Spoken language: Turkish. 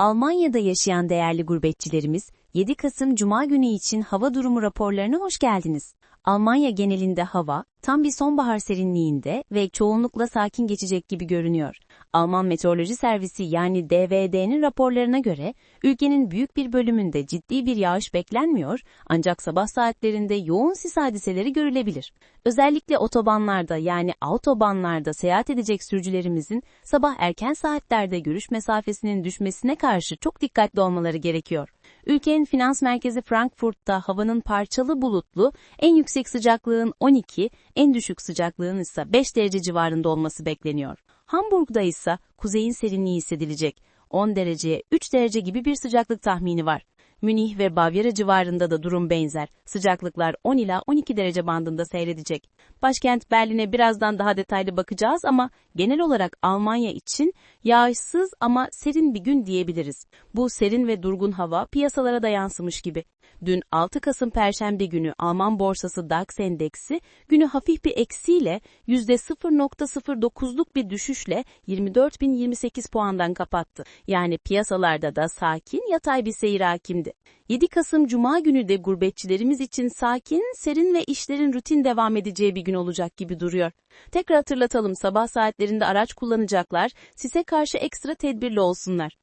Almanya'da yaşayan değerli gurbetçilerimiz, 7 Kasım Cuma günü için hava durumu raporlarına hoş geldiniz. Almanya genelinde hava, tam bir sonbahar serinliğinde ve çoğunlukla sakin geçecek gibi görünüyor. Alman Meteoroloji Servisi yani DVD'nin raporlarına göre, ülkenin büyük bir bölümünde ciddi bir yağış beklenmiyor, ancak sabah saatlerinde yoğun sis hadiseleri görülebilir. Özellikle otobanlarda yani autobanlarda seyahat edecek sürücülerimizin sabah erken saatlerde görüş mesafesinin düşmesine karşı çok dikkatli olmaları gerekiyor. Ülkenin finans merkezi Frankfurt'ta havanın parçalı bulutlu, en yüksek sıcaklığın 12, en düşük sıcaklığın ise 5 derece civarında olması bekleniyor. Hamburg'da ise kuzeyin serinliği hissedilecek. 10 dereceye 3 derece gibi bir sıcaklık tahmini var. Münih ve Bavyera civarında da durum benzer. Sıcaklıklar 10 ila 12 derece bandında seyredecek. Başkent Berlin'e birazdan daha detaylı bakacağız ama genel olarak Almanya için yağışsız ama serin bir gün diyebiliriz. Bu serin ve durgun hava piyasalara da yansımış gibi. Dün 6 Kasım Perşembe günü Alman borsası DAX endeksi günü hafif bir eksiyle %0.09'luk bir düşüşle 24.028 puandan kapattı. Yani piyasalarda da sakin yatay bir seyir hakimdi. 7 Kasım Cuma günü de gurbetçilerimiz için sakin, serin ve işlerin rutin devam edeceği bir gün olacak gibi duruyor. Tekrar hatırlatalım sabah saatlerinde araç kullanacaklar, sise karşı ekstra tedbirli olsunlar.